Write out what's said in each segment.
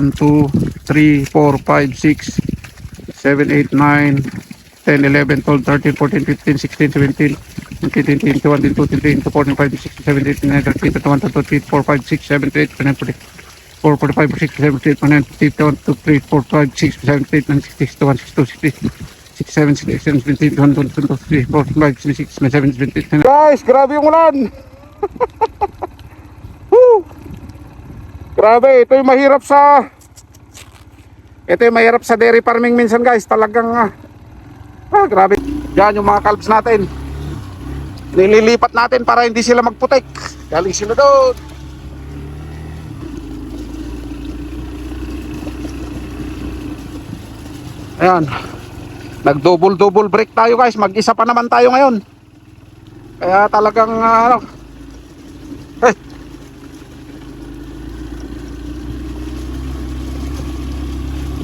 1, 2, 3, 4, 5, 6, 7, 8, 9, 10, 11, 12, 13, 14, 15, 16, 17, 19, 20, 21, 22, 23, 24, 25, 26, 27, 28, 29, 30, 31, 32, 33, 34, 5, 6, 7, 8, 9, 40, 4, 45, 46, 47, 48, 49, 50, 51, 2, 3, 4, 5, 6, 7, 8, 9, 60, 61, 62, 63, 67, 68, 17, 21, 22, 23, 24, 25, 26, 27, 28, 29. Guys, grabe yung ulan! Grabe, ito yung mahirap sa ito yung mahirap sa dairy farming minsan guys. Talagang ah, ah grabe. Yan yung mga calves natin. Nililipat natin para hindi sila magputik. Galing sila doon. Ayan. Nag-double-double break tayo guys. Mag-isa pa naman tayo ngayon. Kaya talagang ah, ano.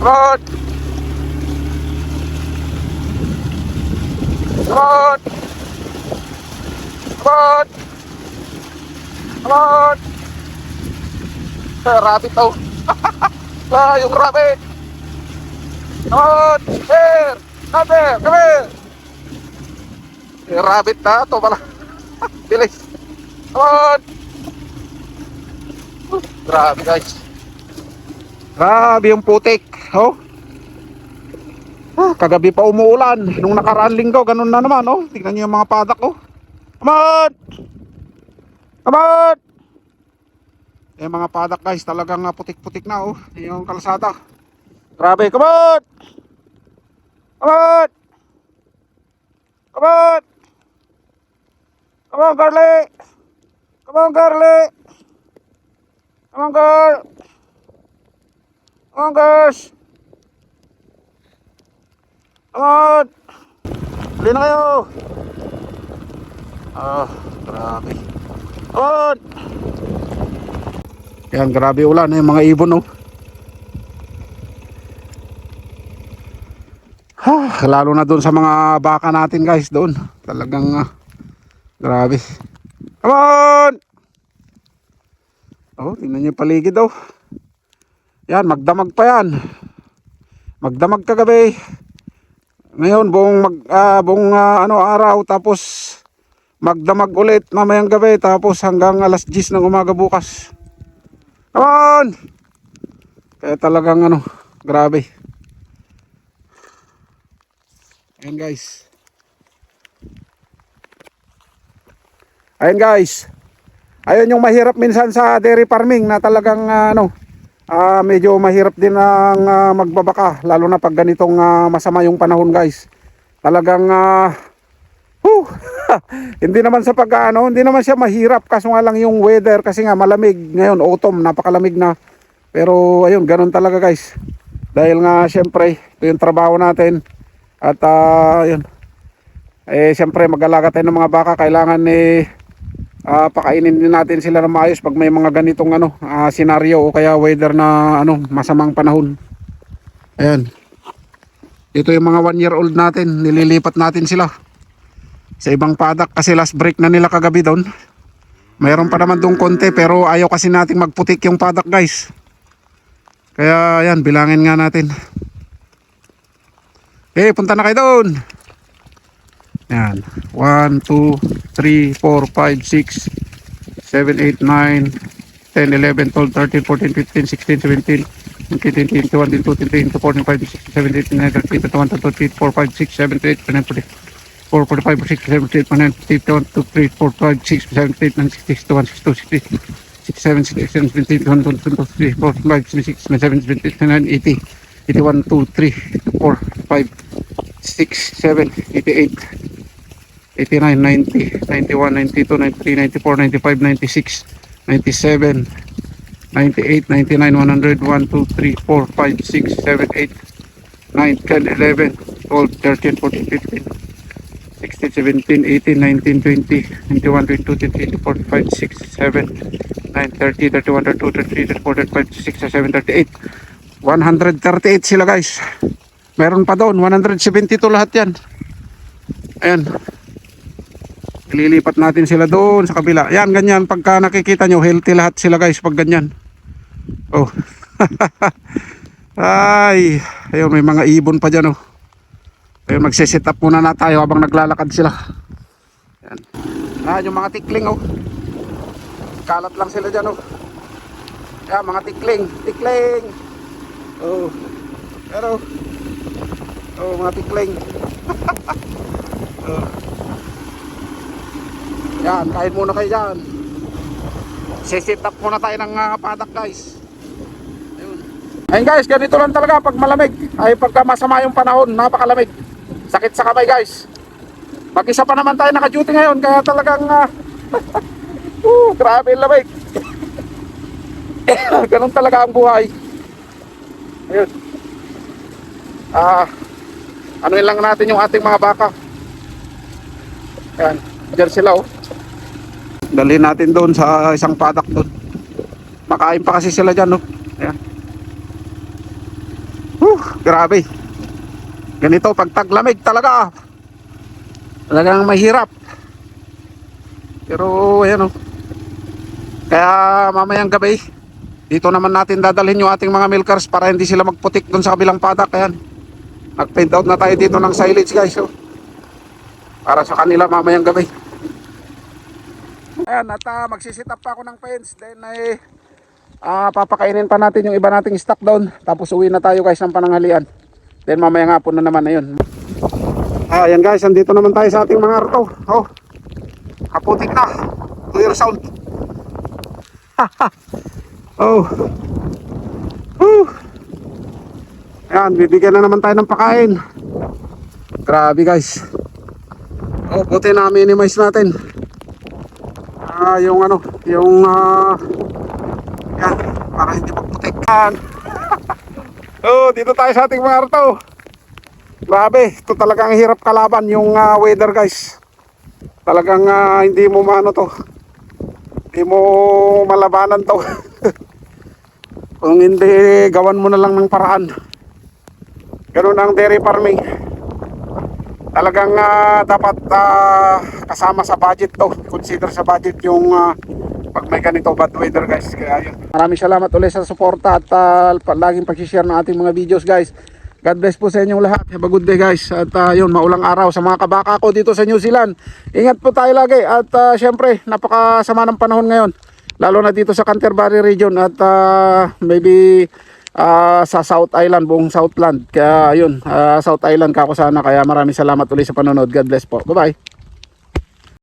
Rod. Rod. Rod. Eh, rabbit daw. ah, yung rabbit. Rod. Here. Come here. Come here. Eh, rabbit na. Ito pala. Bilis. Rod. Grabe guys. Grabe yung putik. Oh. Ah, kagabi pa umuulan. Nung nakaraan linggo, ganun na naman, oh. Tingnan niyo yung mga padak, oh. Come on! Yung mga padak, guys, talagang ah, putik-putik na, oh. Yung kalsada. Grabe, come on! Come on! Come on! Come on, Carly! Come on, Carly! Come on, girl! Come on, guys! On! Huli na kayo! Ah, grabe. On! Yan, grabe ulan eh, mga ibon oh. Ha, lalo na doon sa mga baka natin guys doon. Talagang ah, grabe. Come on! Oh, tingnan niyo paligid oh. Yan, magdamag pa yan. Magdamag kagabi. Ngayon, buong, mag, ah, buong ah, ano, araw, tapos magdamag ulit mamayang gabi, tapos hanggang alas 10 ng umaga bukas. Come on! Kaya talagang ano, grabe. Ayan guys. Ayan guys. Ayun yung mahirap minsan sa dairy farming na talagang ah, ano, ah medyo mahirap din ang ah, magbabaka lalo na pag ganitong ah, masama yung panahon guys. Talagang ah, whew, hindi naman sa pag ano, hindi naman siya mahirap. Kaso nga lang yung weather kasi nga malamig ngayon autumn napakalamig na. Pero ayun ganun talaga guys. Dahil nga syempre ito yung trabaho natin. At ah, yun eh syempre mag-alaga tayo ng mga baka. Kailangan eh ah, pakainin din natin sila ng maayos pag may mga ganitong ano ah, senaryo o kaya weather na ano masamang panahon. Ayan. Ito yung mga one year old natin, nililipat natin sila sa ibang padak kasi last break na nila kagabi doon. Mayroon pa naman doon konti pero ayaw kasi nating magputik yung padak guys. Kaya ayan, bilangin nga natin. Eh, punta na kayo doon. Yan. 1, 2, 3, 4, 5, 6, 7, 8, 9, 10, 11, 12, 13, 14, 15, 16, 17, 19, 20, 21, 22, 23, 24, 25, 26, 27, 28, 29, 30, 31, 32, 34, 5, 6, 7, 8, 9, 40, 4, 45, 46, 47, 49, 50, 51, 2, 3, 4, 5, 6, 7, 8, 9, 60, 61, 62, 63, 67, 68, 70, 71, 22, 23, 24, 25, 26, 27, 28, 29, 80, 81, 2, 3, 4, 5, 6, 7, 88, 89, 90, 91, 92, 93, 94, 95, 96, 97, 98, 99, 100, 1, 2, 3, 4, 5, 6, 7, 8, 9, 10, 11, 12, 13, 14, 15, 16, 17, 18, 19, 20, 21, 22, 23, 24, 25, 6, 7, 9, 30, 31, 32, 33, 34, 35, 36, 37, 38. 138 sila guys. Meron pa doon, 172 lahat yan. Ayan. Ililipat natin sila doon sa kabila. Yan, ganyan. Pagka nakikita nyo, healthy lahat sila guys pag ganyan. Oh. Ay, ayun, may mga ibon pa dyan, oh. Ayun, magsisit up muna na tayo habang naglalakad sila. Yan. Ah, yung mga tikling, oh. Kalat lang sila dyan, oh. Yan, mga tikling. Tikling! Oh. Pero, oh, mga tikling. oh. Yan, kain muna kayo dyan. Sisit up muna tayo ng uh, padak, guys. Ayun. Ayun guys, ganito lang talaga pag malamig. Ay pagka masama yung panahon, napakalamig. Sakit sa kamay guys. Mag-isa pa naman tayo naka-duty ngayon, kaya talagang uh, uh, grabe yung lamig. Ganun talaga ang buhay. Ayun. Ah, ano lang natin yung ating mga baka. Yan, diyan sila oh. Dalhin natin doon sa isang padak doon. Makain pa kasi sila dyan, no? Ayan. Huh, grabe. Ganito, pag taglamig talaga. Talagang mahirap. Pero, ayan, oh. Kaya mamayang gabi, dito naman natin dadalhin yung ating mga milkers para hindi sila magputik doon sa kabilang padak. Ayan. Nag-paint out na tayo dito ng silage, guys. Oh. Para sa kanila mamayang gabi. Ayan, at uh, magsisit up pa ako ng fence. Then ay ah, papakainin pa natin yung iba nating stock doon. Tapos uwi na tayo guys ng pananghalian. Then mamaya nga po na naman ayun. Ah, ayan guys, andito naman tayo sa ating mga arto. Oh. Kaputik na. Clear sound. oh. Whew. Ayan, bibigyan na naman tayo ng pakain. Grabe guys. Oh, buti na minimize natin. Ah, yung ano, yung ah yan, para hindi magputikan. oh, dito tayo sa ating mga arto. Grabe, ito talagang hirap kalaban yung ah, weather, guys. Talagang ah, hindi mo maano to. Hindi mo malabanan to. Kung hindi, gawan mo na lang ng paraan. Ganun ang dairy farming talagang ah, dapat ah, kasama sa budget to. Consider sa budget yung ah, pag may ganito bad weather guys. Kaya yun. Maraming salamat ulit sa suporta at pa- laging pag-share ng ating mga videos guys. God bless po sa inyong lahat. Have a good day guys. At ah, yun maulang araw sa mga kabaka ko dito sa New Zealand. Ingat po tayo lagi. At ah, syempre napakasama ng panahon ngayon lalo na dito sa Canterbury region. At ah, maybe ah, sa South Island, buong Southland. Kaya yun, ah, South Island kako sana. Kaya maraming salamat ulit sa panonood. God bless po. Bye-bye.